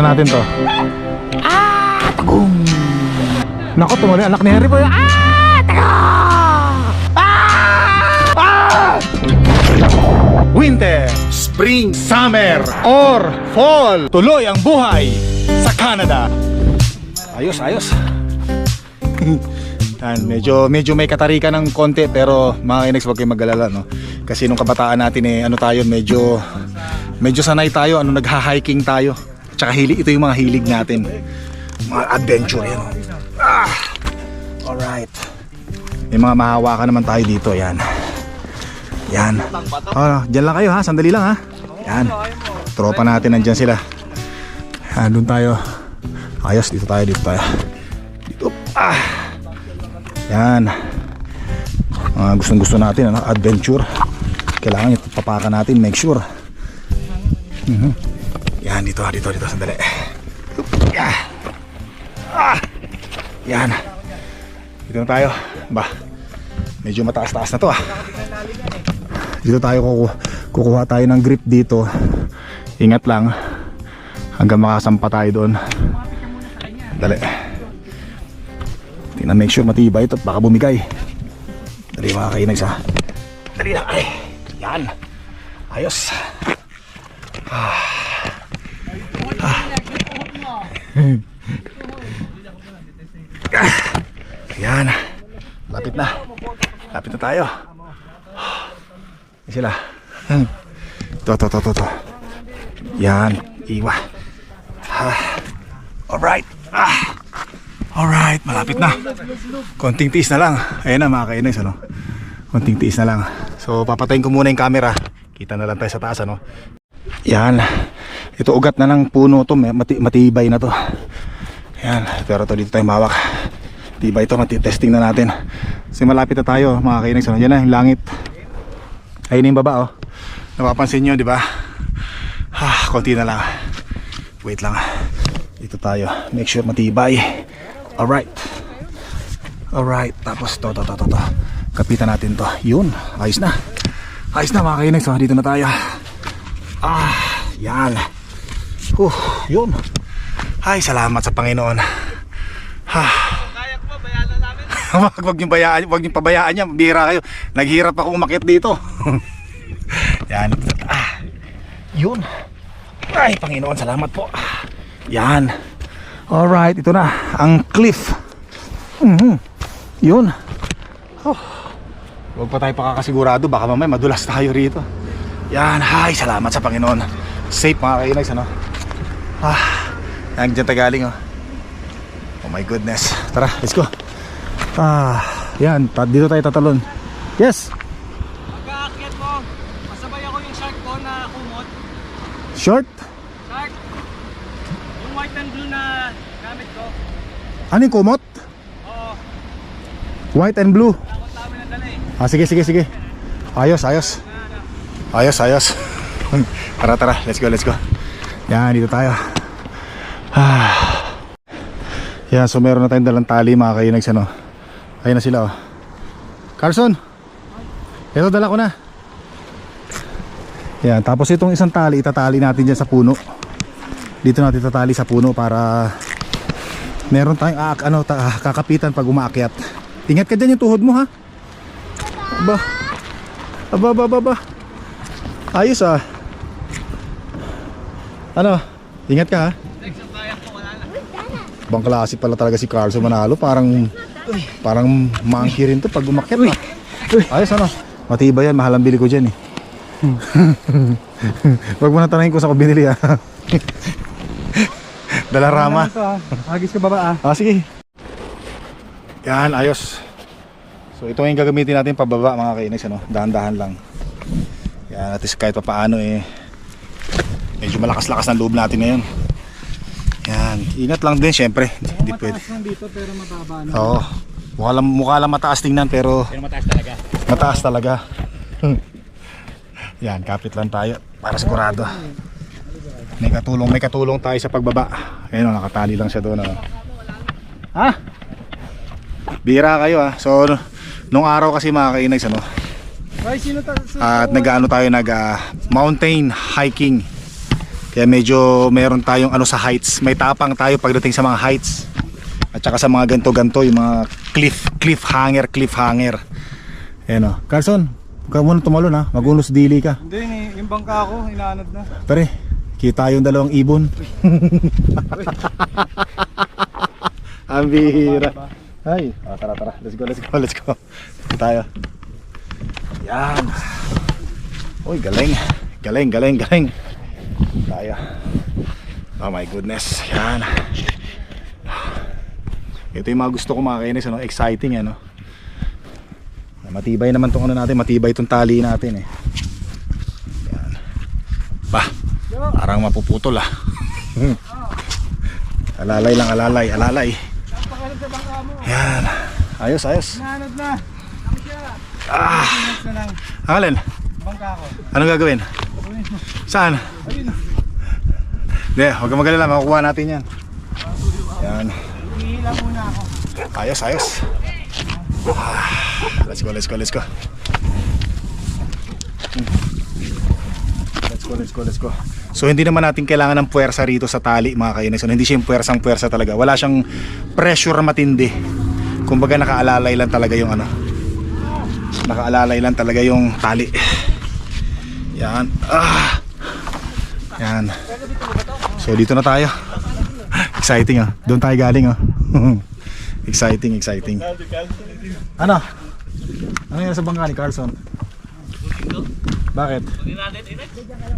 Tignan natin to. Ah! Tagong! Nako, tumuli anak ni Henry po. Ah! Tago! Ah! Ah! Winter, Spring, Summer, or Fall. Tuloy ang buhay sa Canada. Ayos, ayos. Yan, medyo medyo may katarika ng konti pero mga kinex wag kayong mag-alala no. Kasi nung kabataan natin eh ano tayo medyo medyo sanay tayo ano nagha-hiking tayo. Tsaka hili ito yung mga hilig natin. Mga adventure yan. oh. Ah! Alright. May mga mahawakan naman tayo dito yan. Yan. Oh, diyan lang kayo ha, sandali lang ha. Yan. Tropa natin nandyan sila. Yan, doon tayo. Ayos, dito tayo, dito tayo. Dito. Ah! Yan. Mga gustong gusto natin, ano, adventure. Kailangan yung papakan natin, make sure. Mhm. Yan, dito, dito, dito, sandali. Yeah. Ah! Yan. Dito na tayo. Ba, medyo mataas-taas na to ah. Dito tayo kuku kukuha tayo ng grip dito. Ingat lang hanggang makasampa tayo doon. Dali. Tingnan make sure matibay ito at baka bumigay. Dali mga kainags ha. Dali na. Ay. Yan. Ayos. Ah. Ah. Yan. Lapit na. Lapit na tayo. Yan sila. Hmm. To, to, to, to, to. Yan. Iwa. Ah. Alright. Ah. Alright, malapit na. Konting tiis na lang. Ayan na mga kainis, ano? Konting tiis na lang. So, papatayin ko muna yung camera. Kita na lang tayo sa taas, ano? Yan. Ito ugat na ng puno to. Mati matibay na to. Yan. Pero to dito tayo mawak. Tibay to. Matitesting na natin. Kasi malapit na tayo, mga kainis, ano? Yan na, yung langit. Ayun na yung baba, oh. Napapansin nyo, di ba? Ah, konti na lang. Wait lang. Dito tayo. Make sure matibay. Alright. Alright. Tapos to, to, to, to, to. Kapitan natin to. Yun. Ayos na. Ayos na mga kainex. Oh. Dito na tayo. Ah, yan. Huh, yun. Ay, salamat sa Panginoon. Ha. Kaya ko ba, bayaran namin? wag, yung bayaan, wag yung pabayaan niya. Bira kayo. Naghirap ako umakyat dito. yan. Ah. Yun. Ay, Panginoon, salamat po. Yan. Alright, ito na. Ang cliff. Mhm. Yun. Oh. Huwag pa tayo pakakasigurado. Baka mamaya madulas tayo rito. Yan. Hay, salamat sa Panginoon. Safe mga kainags, ano? Ah. Yan, dyan tagaling, oh. Oh my goodness. Tara, let's go. Ah, yan. Dito tayo tatalon. Yes. Pagka-akyat mo, masabay ako yung shark ko na kumot. Short. Shark! Yung white and blue na gamit ko. Ano yung kumot? Oo, White and blue. takot namin na dala eh. Ah, sige, sige, sige. Ayos, ayos. Ayos, ayos. tara, tara. Let's go, let's go. Yan, dito tayo. Ah. Yan, so meron na tayong dalang tali mga kainags, ano. Ayun na sila, oh. Carson! Ito, dala ko na. Yan, tapos itong isang tali, itatali natin dyan sa puno. Dito natin itatali sa puno para meron tayong aak, ano, ta- kakapitan pag umaakyat. Ingat ka dyan yung tuhod mo, ha? Aba, aba, aba, aba. Ayos ah. Ano? Ingat ka ha. Bang klase pala talaga si Carlson Manalo. Parang parang monkey rin to pag umakyat na. Ayos ano? Matibay yan. Mahal ang bili ko dyan eh. Huwag mo na tanongin kung saan ko binili ah. Dalarama. Ah, agis ka baba ah. Ah, sige. Yan, ayos. So ito yung gagamitin natin pababa mga kainis, ano? Dahan-dahan lang. Yan, at least kahit pa paano eh, medyo malakas-lakas ng loob natin ngayon. Yan, ingat lang din syempre. Hindi pwede. lang dito pero mababa na. Oo. Mukha lang, mukha lang mataas tingnan pero Pero mataas talaga. mataas talaga. Yan, kapit lang tayo para sigurado. May katulong, may katulong tayo sa pagbaba. Ayun, oh, nakatali lang siya doon. Oh. Ha? Bira kayo ah. So, nung araw kasi mga kainags, ano, Ay, sino ta? at nag-ano tayo, nag ah, mountain hiking. Kaya medyo meron tayong ano sa heights. May tapang tayo pagdating sa mga heights. At saka sa mga ganto-ganto, yung mga cliff, cliffhanger, cliffhanger. Ayan o. Carson, huwag muna tumalon ha. Magunos dili ka. Hindi, yung bangka ko, inaanod na. Pare, kita yung dalawang ibon. Ang bihira. Ay, oh, tara tara. Let's go, let's go, let's go. Tayo. Yan. Uy, galing. Galing, galing, galing. Tayo. Oh my goodness. Yan. Ito yung mga gusto ko mga kainis, ano? exciting ano. Matibay naman tong ano natin, matibay tong tali natin eh. Yan. Bah, parang mapuputol ah. alalay lang, alalay, alalay. Yan. Ayos, ayos. Inaanod na. Ah. Alin, Bangka ko. anong gagawin? Saan? Hindi, huwag kang magalala, makukuha natin yan. Yan. Hihila muna ako. Ayos, ayos. Ah, let's go, let's go, let's go. Let's go, let's go, let's go. So hindi naman natin kailangan ng puwersa rito sa tali mga kainis. Hindi siya yung puwersang puwersa talaga. Wala siyang pressure matindi. Kumbaga nakaalalay lang talaga yung ano. Nakaalalay lang talaga yung tali. Yan. Ah. Yan. So dito na tayo. Exciting ah. Doon tayo galing ah. exciting, exciting. Ano? Ano yan sa bangka ni Carlson? Bakit?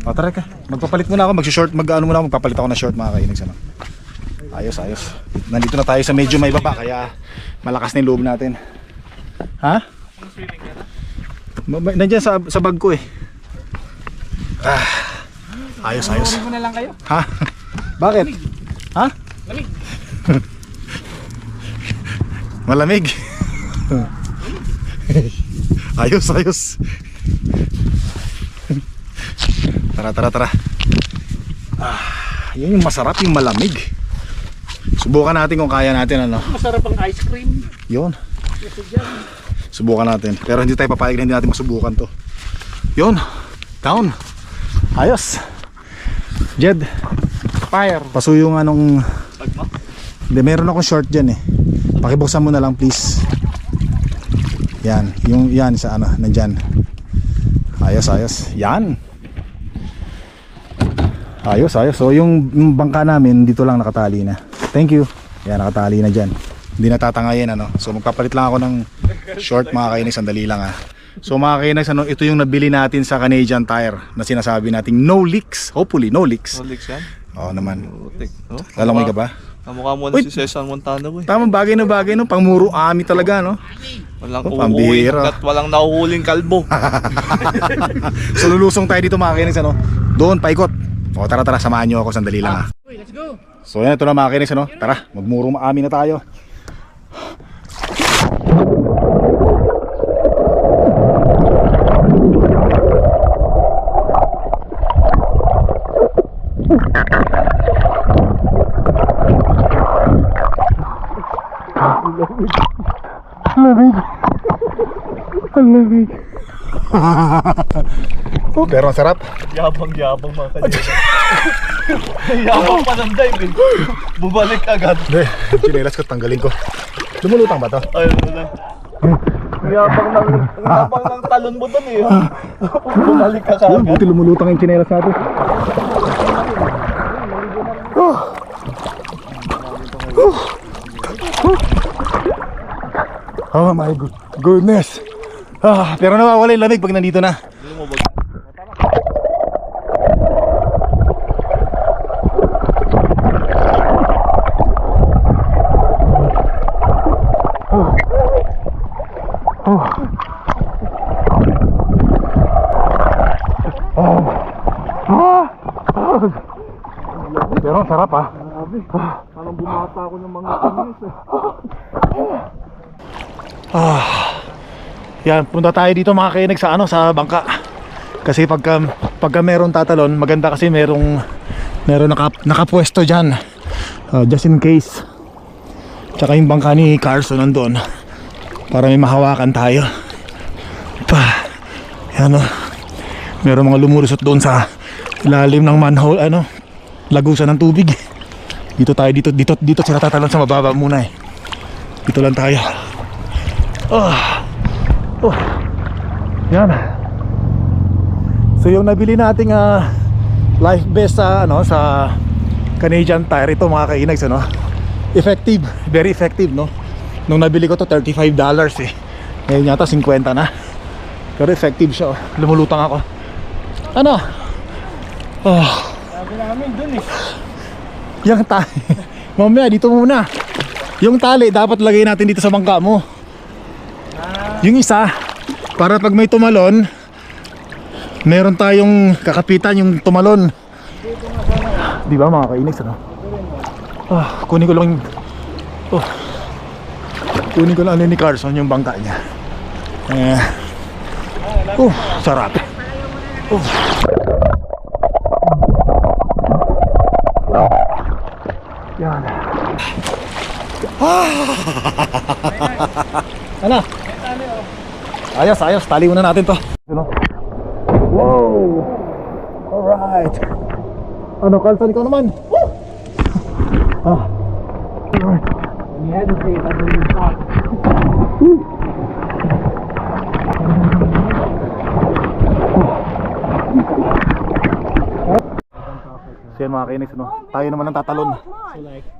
O tara ka. Magpapalit muna ako, mag-short, mag-ano muna ako, magpapalit ako ng short mga kainags ano. Ayos, ayos. Nandito na tayo sa medyo may baba kaya malakas na yung loob natin. Ha? Nandiyan sa, sa bag ko eh. Ah, ayos, ayos. Mo na lang kayo. Ha? Bakit? Ha? Lamig. Malamig. ayos, ayos. tara, tara, tara. Ah, yun yung masarap, yung malamig. Subukan natin kung kaya natin ano. Masarap ang ice cream. Yun. Subukan natin. Pero hindi tayo papayag na hindi natin masubukan to. Yun. Down. Ayos. Jed. Fire. Pasuyo nga nung... Hindi, meron akong short dyan eh. Pakibuksan mo na lang please. Yan. Yung yan sa ano, nandyan. Ayos, ayos. Yan. Ayos, ayos. So yung, yung bangka namin dito lang nakatali na. Thank you. Yan, nakatali na dyan. Hindi natatangayin ano. So magpapalit lang ako ng short mga kainis. Sandali lang ah. So mga kainis, ano, ito yung nabili natin sa Canadian Tire na sinasabi nating no leaks. Hopefully, no leaks. Rolex yan? Oo naman. Putik. Oh, Lalamay ka ba? Kamukha mo na Wait. si Cesar Montano ko eh. Tamang bagay na bagay no, pangmuro ami talaga no. Walang Oh, uuwi pambihira. at walang nahuhuling kalbo. So lulusong tayo dito mga kinis ano. Doon paikot. O tara tara samahan niyo ako sandali lang ha. Go. So yan ito na mga kinis ano. Tara, magmuro maami na tayo. Oh, pero ang sarap. Yabang-yabang mga kanina. Yabang pa ng dive eh. Bumalik agad. Hindi, chinelas ko tanggalin ko. Lumulutang ba to? Ayun na lang. Yabang ng, yabang ng talon mo dun eh. Bumalik ka kagad. buti lumulutang yung chinelas natin. Oh. Oh. Oh my good goodness. Ah, pero nawawala yung lamig pag nandito na. Pero ang sarap ah. Parang bumata ako ng mga kinis eh. Ah. Yan, punta tayo dito mga kainig sa ano sa bangka. Kasi pagka pagka meron tatalon, maganda kasi merong meron naka, nakapwesto diyan. Uh, just in case. Tsaka yung bangka ni Carson nandun para may mahawakan tayo. Pa. Yan oh. Meron mga lumulusot doon sa ilalim ng manhole ano, lagusan ng tubig. Dito tayo, dito, dito, dito sila tatalon sa mababa muna eh. Dito lang tayo. Oh. Oh. Yan. So yung nabili nating ah, life vest sa ano sa Canadian Tire ito mga kainags ano. Effective, very effective no. Nung nabili ko to 35 dollars eh. Ngayon yata 50 na. Pero effective siya oh. Lumulutang ako. Ano? Oh. Sabi namin dun eh. Yung tali. Mamaya, dito muna. Yung tali, dapat lagay natin dito sa bangka mo. Yung isa, para pag may tumalon, meron tayong kakapitan yung tumalon. Di ba mga kainis, ano? Ah, kunin ko lang yung... Oh. Kunin ko lang ano ni Carson, yung bangka niya. Eh. Oh, sarap. Oh. Yan. ano? Ayos, ayos. Tali muna natin to. Ano? Wow! Alright. Ano, Carlson, ikaw naman? Woo! ah. Alright. When you hesitate, that's when you stop. So yan mga kainis, no? tayo naman ang tatalon.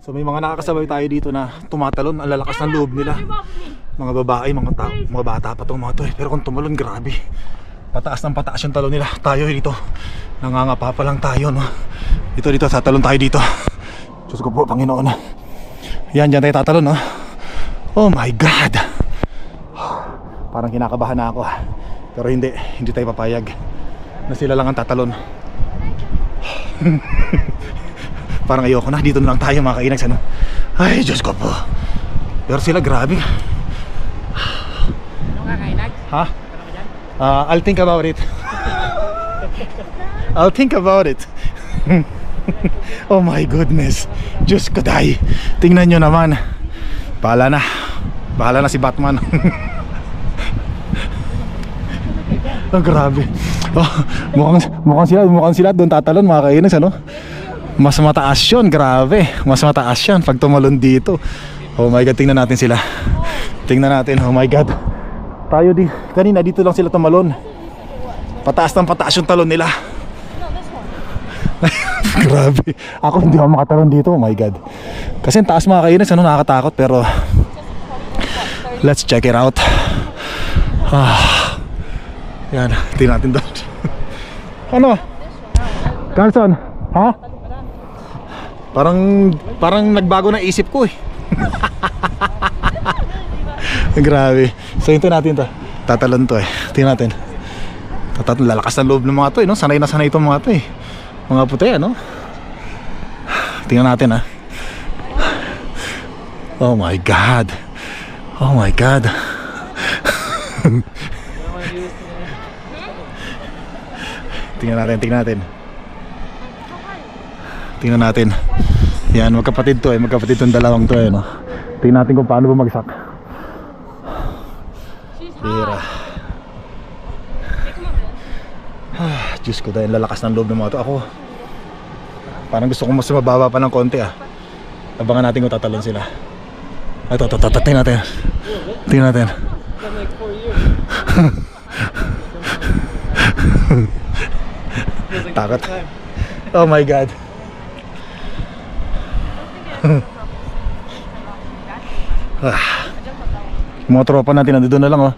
So may mga nakakasabay tayo dito na tumatalon, ang lalakas ng loob nila. Mga babae, mga, ta- mga bata pa tong mga to eh. Pero kung tumalon, grabe. Pataas ng pataas yung talon nila. Tayo dito, nangangapa pa lang tayo. No? Dito, dito, tatalon tayo dito. Diyos ko po, Panginoon. Yan, dyan tayo tatalon. No? Oh my God! Parang kinakabahan na ako. ah. Pero hindi, hindi tayo papayag na sila lang ang tatalon. Parang ayoko na, dito na lang tayo mga kainags ano. Ay, Diyos ko po. Pero sila grabe. Ha? Ah, I'll think about it. I'll think about it. oh my goodness. Diyos ko. Tingnan nyo naman. Bahala na. Bahala na si Batman. Oh, grabe. Oh, mukhang, mukhang sila, mukhang sila doon tatalon mga kainis, ano? Mas mataas yun, grabe. Mas mataas yan pag tumalon dito. Oh my God, tingnan natin sila. Tingnan natin, oh my God. Tayo di, kanina dito lang sila tumalon. Pataas ng pataas yung talon nila. grabe. Ako hindi ako makatalon dito, oh my God. Kasi ang taas mga kainis, ano, nakakatakot. Pero, let's check it out. Ah. Yan, tingnan natin doon. ano? Carlson, ha? Parang parang nagbago na isip ko eh. Grabe. So hintayin natin to. Tatalon to eh. Tingnan natin. Tatat lalakas ng loob ng mga to eh, no? Sanay na sanay itong mga to eh. Mga puti, ano? Tingnan natin ah. Oh my God. Oh my God. Tingnan natin, tingnan natin. Tingnan natin. Yan, magkapatid to eh. Magkapatid tong dalawang to eh, no? Tingnan natin kung paano bumagsak. Pira. Ah, Diyos ko dahil lalakas ng loob ng mga to. Ako, parang gusto kong mas mababa pa ng konti ah. Abangan natin kung tatalon sila. Ito, ito, ito, tingnan natin. Tingnan natin. Takot. Oh my God. ah. Mga tropa natin nandito na lang oh.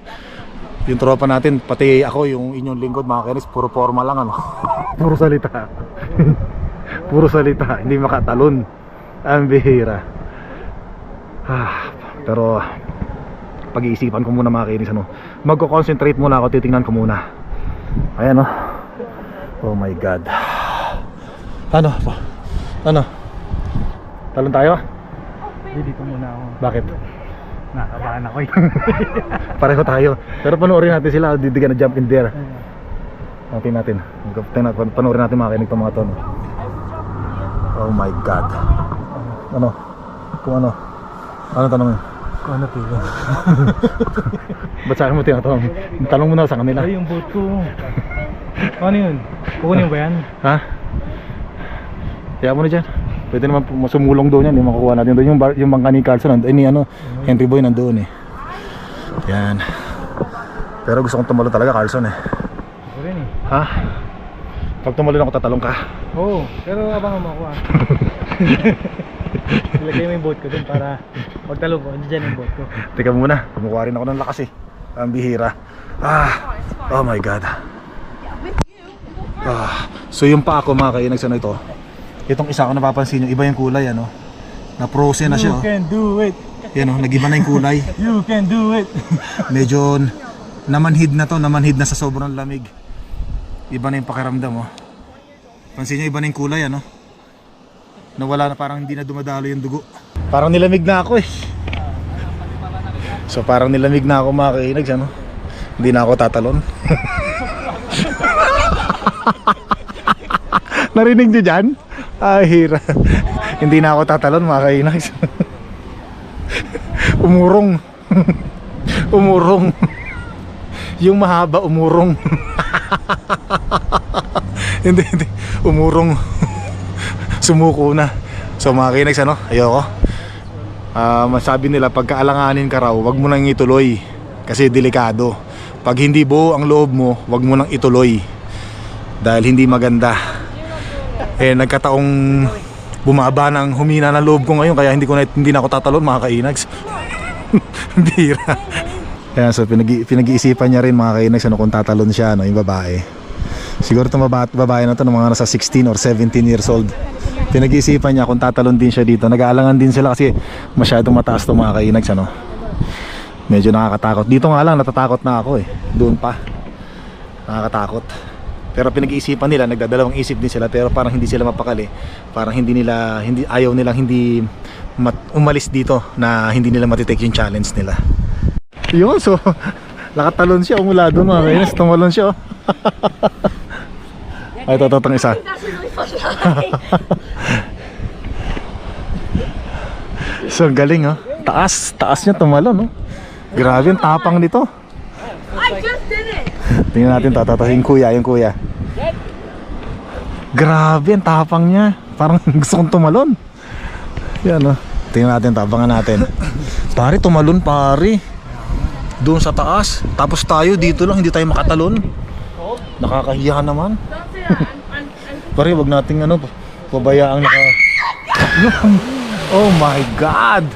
Yung tropa natin, pati ako, yung inyong lingkod mga kenis, puro forma lang ano. puro salita. puro salita, hindi makatalon. Ang bihira. Ah, pero pag-iisipan ko muna mga kenis ano. Magko-concentrate muna ako, titingnan ko muna. Ayan oh. Oh my God. Ano? Ano? Talon tayo? Hindi, dito muna ako. Bakit? Nakabahan ako eh. Pareho tayo. Pero panoorin natin sila. Did they jump in there? Tingnan natin. Tingnan natin. Panoorin natin mga kinig mga to. no? Oh my God. Ano? Kung ano? Ano tanong mo? Kung ano pila. Ba't sa akin mo tinatanong? Tanong mo na sa kanila. Ay, yung boat ko. ano yun? Kukunin mo ba yan? Ha? Kaya mo na dyan. Pwede naman sumulong doon yan. Yung makukuha natin doon. Yung, bar, yung bangka ni Carlson, nand- eh, ni ano, Henry Boy nandoon eh. Yan. Pero gusto kong tumalo talaga Carlson eh. Ako rin eh. Ha? Pag tumalon ako, tatalong ka. Oo, pero abang mo ako ah. Ilagay mo yung boat ko dun para pagtalo ko, andyan yung boat ko. Teka muna, kumukuha rin ako ng lakas eh. Ang bihira. Ah, oh my God. Ah, so yung pa ako mga kainag sa ito. Itong isa ko napapansin nyo, iba yung kulay ano. Na frozen na siya. You Oh. can do it! Yan oh, nag-iba na yung kulay. You can do it! Medyo namanhid na to, namanhid na sa sobrang lamig. Iba na yung pakiramdam oh. Pansin nyo, iba na yung kulay ano. Nawala na parang hindi na dumadalo yung dugo. Parang nilamig na ako eh. So parang nilamig na ako mga kainags ano. Hindi na ako tatalon. Narinig nyo dyan? Ay, hira. hindi na ako tatalon mga kainags. umurong. umurong. Yung mahaba umurong. hindi, hindi. Umurong. Sumuko na. So mga kinags ano, ayoko. Ah, masabi nila pagkaalanganin ka raw, wag mo nang ituloy kasi delikado. Pag hindi buo ang loob mo, wag mo nang ituloy dahil hindi maganda. Eh nagkataong bumaba ng humina ng loob ko ngayon kaya hindi ko na, hindi na ako tatalon mga kainags. Bira. Kaya so pinag pinag-iisipan niya rin mga kainags ano kung tatalon siya no, yung babae. Siguro itong baba, babae na to ng mga nasa 16 or 17 years old. Pinag-iisipan niya kung tatalon din siya dito. Nag-aalangan din sila kasi masyadong mataas itong mga kainags ano. Medyo nakakatakot. Dito nga lang natatakot na ako eh. Doon pa. Nakakatakot. Pero pinag-iisipan nila, nagdadalawang isip din sila pero parang hindi sila mapakali. Parang hindi nila hindi ayaw nilang hindi mat- umalis dito na hindi nila matitake yung challenge nila. Yun, so nakatalon siya umula doon mga kainis, tumalon siya. oh. Ay, itong isa. So, galing oh. Taas, taas niya tumalon oh. Grabe ang tapang nito. I just. Tingnan natin yung kuya, yung kuya. Grabe ang tapang niya. Parang gusto kong tumalon. Yan oh. Tingnan natin, tabangan natin. Pare, tumalon pare. Doon sa taas. Tapos tayo dito lang, hindi tayo makatalon. Nakakahiya naman. Pare, wag nating ano, pabayaang naka... Oh my God!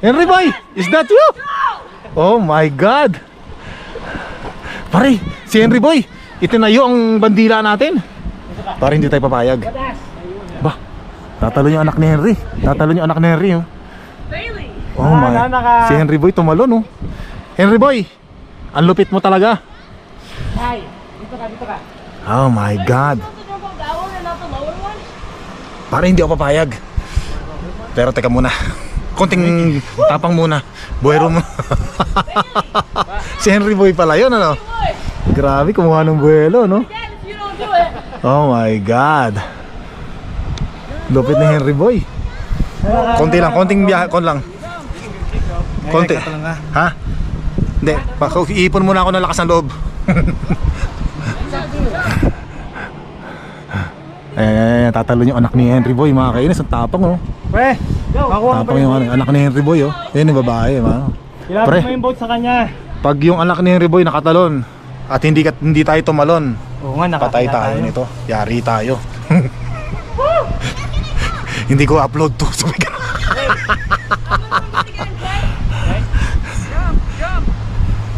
Henry Boy! Is that you? Oh my God! Pare, si Henry Boy, itinayo ang bandila natin. Pare, hindi tayo papayag. Ba, tatalon yung anak ni Henry. Tatalon yung anak ni Henry. Oh, oh Ah, my. Si Henry Boy tumalon oh. Henry Boy, ang lupit mo talaga. Hi! Dito ka, dito ka. Oh my God. Para hindi ako papayag. Pero teka muna. Konting tapang muna. Buhero mo. si Henry Boy pala yun, ano? Grabe, kumuha ng buhelo, no? Oh my God. Lupit ni Henry Boy. Konti lang, konting biyahe, kon lang. Konti. Ha? Hindi, iipon muna ako ng lakas ng loob. Ayan, ayan, ayan, tatalon yung anak ni Henry Boy, mga kainis, ang tapang, oh. Pre! Tapang yung anak ni Henry Boy, oh. Yan yung babae, mga. Ilapit Pre. mo yung boat sa kanya. Pag yung anak ni Henry Boy nakatalon at hindi hindi tayo tumalon, Oo nga, patay tayo nito. Yari tayo. hindi ko upload to. Sabi ka.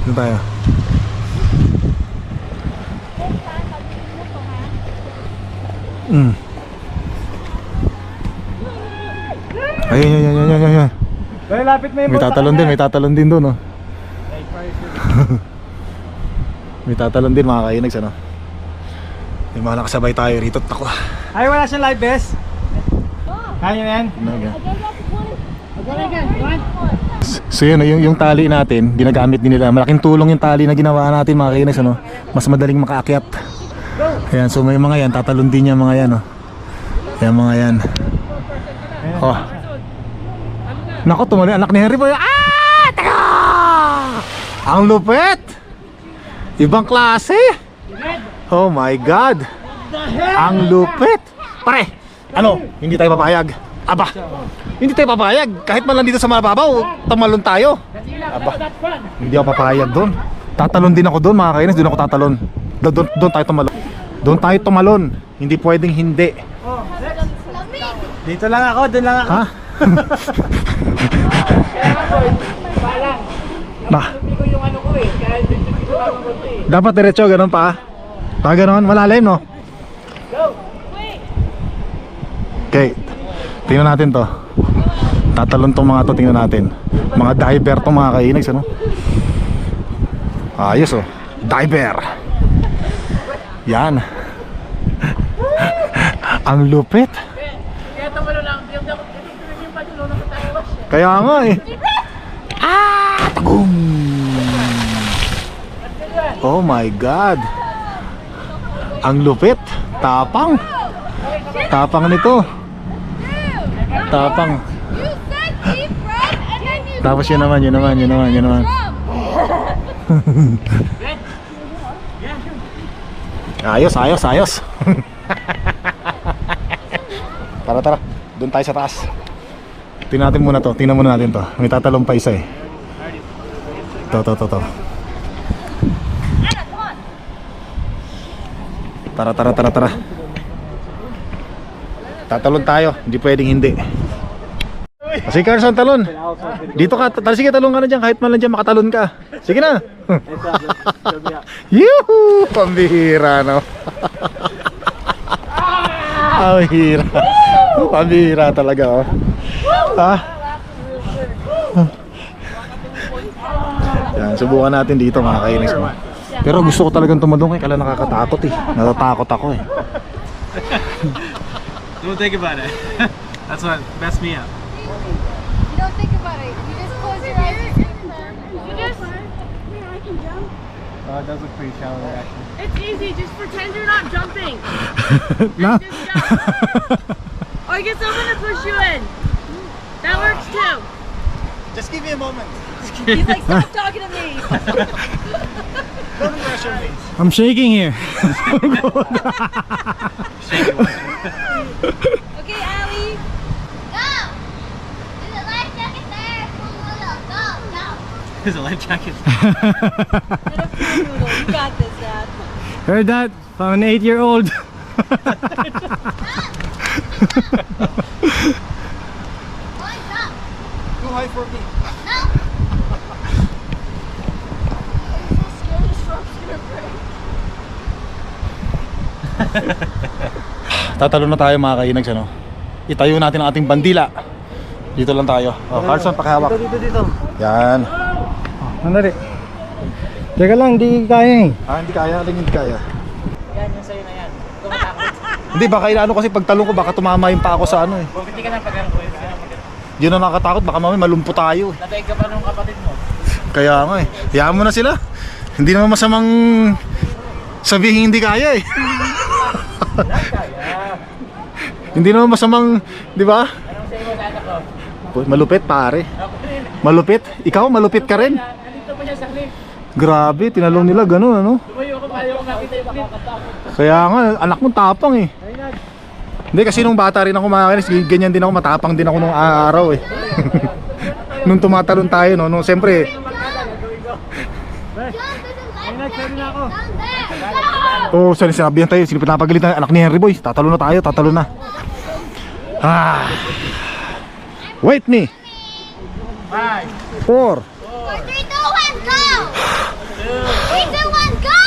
Doon tayo. Mm. Ayun, ayun, ayun, ayun, ayun. Pre, lapit mo yung May sa tatalon din, may tatalon din doon, oh. May tatalon din mga kainags, ano. May mga nakasabay tayo rito, tako. Ay, wala siyang live vest. Kaya na yan. Ano, yan? So yun, yung, yung tali natin, ginagamit din nila. Malaking tulong yung tali na ginawa natin mga kainags, ano. Mas madaling makaakyat. Ayan, so may mga yan, tatalon din yung mga yan, oh. Ayan mga yan. Oh. Nako, tumali anak ni Henry Boy. Ah! Taka! Ang lupit! Ibang klase! Oh my God! Ang lupit! Pare! Ano? Hindi tayo papayag. Aba! Hindi tayo papayag. Kahit man lang dito sa mababaw, tumalon tayo. Aba! Hindi ako papayag doon. Tatalon din ako doon mga kainis. Doon ako tatalon. Do- Doon, doon tayo tumalon. Doon tayo tumalon. Hindi pwedeng hindi. Dito lang ako, doon lang ako. Ha? ba? Dapat diretso, ganun pa. Pa ganun, malalim no? Okay, tingnan natin to. Tatalon tong mga to, tingnan natin. Mga diver tong mga kainags, ano? Ayos oh, diver. Yan. Ang lupit. Kaya nga eh. Ah! Tagum! Oh my God! Ang lupit! Tapang! Tapang nito! Tapang! Tapos yun naman, yun naman, yun naman, yun naman. Ayos, ayos, ayos. tara, tara. Doon tayo sa taas. Tingnan natin muna to. Tingnan muna natin to. May tatalong pa isa eh. To, to, to, to. Tara, tara, tara, tara. Tatalon tayo. Hindi pwedeng hindi. Sige Carson, talon. Dito ka, tal sige talon ka na dyan kahit man lang dyan makatalon ka. Sige na. Yuhu! Pambihira no. Pambihira talaga oh. Ha? Yan, subukan natin dito mga kainis mo. Pero gusto ko talagang tumalong eh, kala nakakatakot eh. Natatakot ako eh. Don't think about it. That's what messed me up. You don't think about it. You just close your eyes. You just. Oh, it does look pretty shallow there, actually. It's easy. Just pretend you're not jumping. Na? Just jump. or get someone to push you in. That works too. Just give me a moment. He's like, stop talking to me. Don't pressure me. I'm shaking here. Okay, Allie. Go! There's a life jacket there. Go, go, go. There's a life jacket. You got this, Dad. Heard that from an eight-year-old. High for me. No. Tatalo na tayo mga kainags ano. Itayo natin ang ating bandila. Dito lang tayo. Oh, Carlson, pakihawak. Dito, dito. Yan. Andali. Teka lang, di kaya eh. Ah, hindi kaya. Aling hindi kaya. Yan, yung sa'yo na yan. Hindi, baka inaano kasi pagtalong ko, baka tumama yung pa ako sa ano eh. Hindi ka na pag-ano ko. Yun ang nakatakot, baka mamaya malumpo tayo eh. Nataig ka pa nung kapatid mo. Kaya nga eh. Hayaan mo na sila. Hindi naman masamang sabihin hindi kaya eh. hindi naman masamang, di ba? Anong sa'yo mo sa ko? Malupit pare. Malupit? Ikaw, malupit ka rin. Nandito pa siya sa cliff. Grabe, tinalong nila ganun ano. Tumayo ako pa. Ayaw ko makita yung cliff. Kaya nga, anak mo tapang eh. Hindi kasi nung bata rin ako makakinis, ganyan din ako, matapang din ako nung araw eh. nung tumatalon tayo no, nung siyempre. Go! oh, saan sinabihan tayo, sino pinapagalitan, anak ni Henry Boy, tatalo na tayo, tatalo na. Ah. Wait me. Five. Four. Four, three, two, one, go! Three, two, one, go!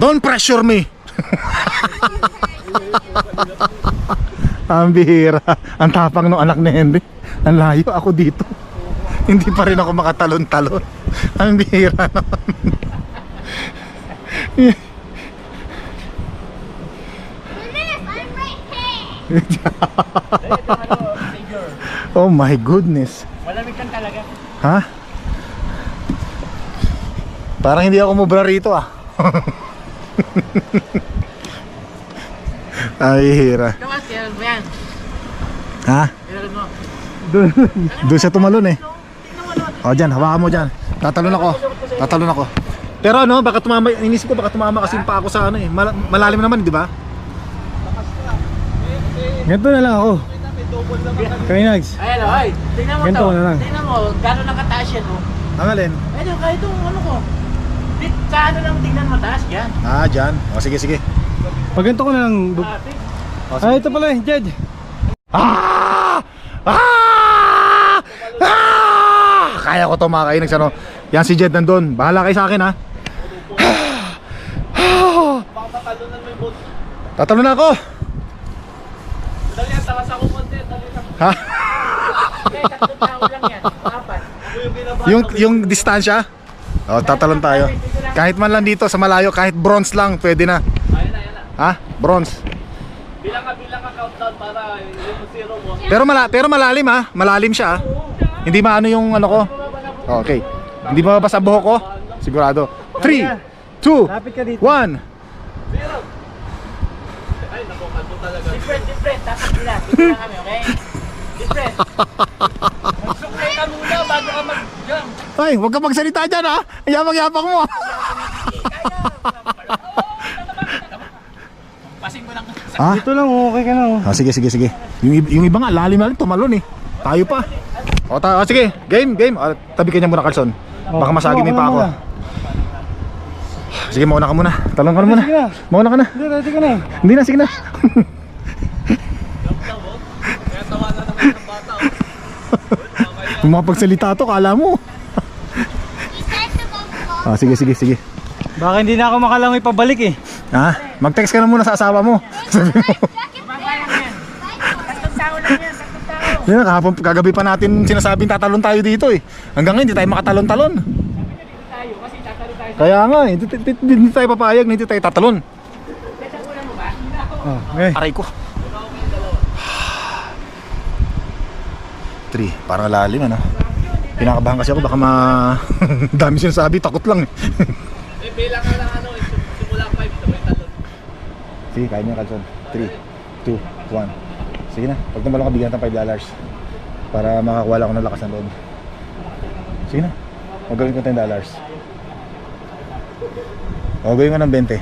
Don't pressure me. Ang bihira. Ang tapang ng anak ni Henry. Ang layo ako dito. Hindi pa rin ako makatalon-talon. Ang bihira naman. Oh my goodness. Malamig kan talaga. Ha? Parang hindi ako mubra rito ah. Ay, hira. Kamas, kailan mo yan? Ha? Kailan mo? Doon siya tumalon eh. O dyan, hawakan mo dyan. Tatalon ako. Tatalon ako. Pero ano, baka tumama, inisip ko baka tumama kasi pa ako sa ano eh. Mal- malalim naman, di ba? Ganito na lang ako. Kaya Nags. Ay, hello, ay. Tingnan mo Ganito to. na lang. Tingnan mo, gano'n nakataas yan, oh. Ang alin? Ayun, kahit itong ano ko. Sa ano lang tingnan mo, taas yan. Ah, dyan. O, sige, sige. Pag ganito ko na lang. Ah, tingnan. Ay, ito pala eh, Jed. Ah! Ah! Ah! Kaya ko to mga kainags ano. Yan si Jed nandun. Bahala kayo sa akin ha. Tatalo na ako. Dali yan, takas ako konti. Dali lang. Ha? Tatlong tao lang yan. Apat. Yung yung distansya? Oh, tatalon tayo. Kahit man lang dito sa malayo, kahit bronze lang, pwede na. Ayun na, ayun na. Ha? Bronze. Bilang ka, bilang ka countdown para yung zero mo. Pero mala pero malalim ha. Malalim siya ha. Hindi maano yung ano ko. Okay. Hindi mababasa buhok ko. Sigurado. 3 2 Lapit ka dito. 1 Different, different. Takas nila. Lang kami, okay? Different. Magsukay ka muna bago ka mag-jump. Ay, huwag ka magsalita dyan ha. Yapang-yapang mo. Lang. Ha? Ito lang, okay ka na. Oh. Ah, sige, sige, sige. Yung, yung iba nga, lalim na tumalon eh. Tayo pa. O, ta ah, sige, game, game. Ah, tabi ka niya muna, Carlson. Baka Oh, masagi mo ako pa ako. Sige, mauna ka muna. Talon ka na muna. Sige na. Mauna ka na. Hindi, ready ka na eh. Hindi na, sige na. Kung makapagsalita to, kala mo. ah, sige, sige, sige. Baka hindi na ako makalangoy pabalik eh. Ha? Mag-text ka na muna sa asawa mo. Sabi mo. Yan. Kahapon, kagabi pa natin sinasabing tatalon tayo dito eh. Hanggang ngayon, hindi tayo makatalon-talon. Kaya nga, eh, hindi, hindi, hindi tayo papayag, hindi tayo tatalon. Oh, okay. Aray ko. Three, parang lalim ano. Pinakabahan kasi ako, baka ma... dami sinasabi, takot lang eh. Eh, bilang ka lang ano, simula 5 ito may talon. Sige, kaya niya, Calzon. 3, 2, 1. Sige na, pag tumalong ka, bigyan ng 5 dollars. Para makakuha ako ng lakas ng loob. Sige na, huwag gawin ko 10 dollars. O, gawin ko ng 20.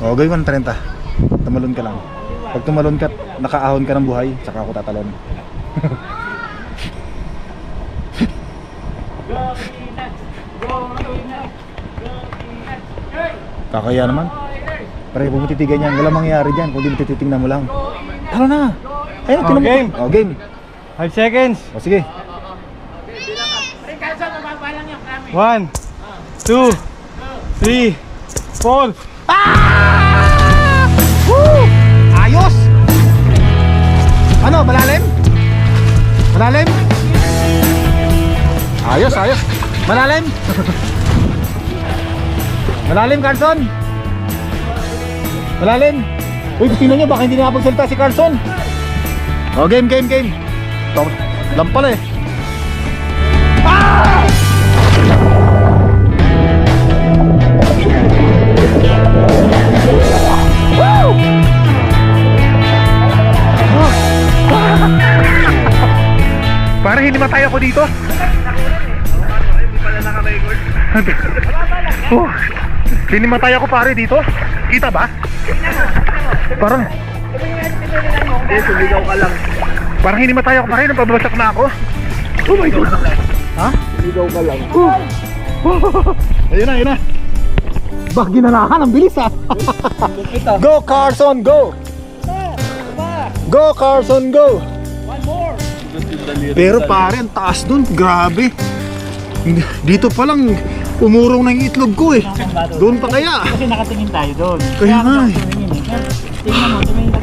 O, gawin ko ng 30. Tumalon ka lang. Pag tumalon ka, nakaahon ka ng buhay, saka ako tatalon. Kakaya naman. Pare, kung titigan yan, wala mangyayari dyan kung di mo tititingnan mo lang. Talo na! Ayun, Oh, tinan mo. game. Oh, game. 5 seconds. O, sige. Pre, yung kami. 1, 2, 3, 4. Ayos! Ano, malalim? Malalim? Ayos, ayos. Malalim? Malalim, Carson? Malalim? Uy, tingnan nyo, baka hindi nakapagsalita si Carson. O, game, game, game. Pala eh. Parang hindi matay ako dito. oh, hindi matay ako pare dito. Kita ba? Parang Eh, sumigaw ka lang. parang hindi matay ako pare nang pabagsak na ako. Oh my god. Ha? Sumigaw ka lang. Ayun na, ayun na. Bah, ginanakan, ang bilis ah. go Carson, go! Go Carson, go! One more. Pero pare, ang taas dun, grabe. Dito pa lang, umurong na yung itlog ko eh. Doon pa kaya. Kasi nakatingin tayo doon. Kaya nga eh. Tingnan mo, tumingin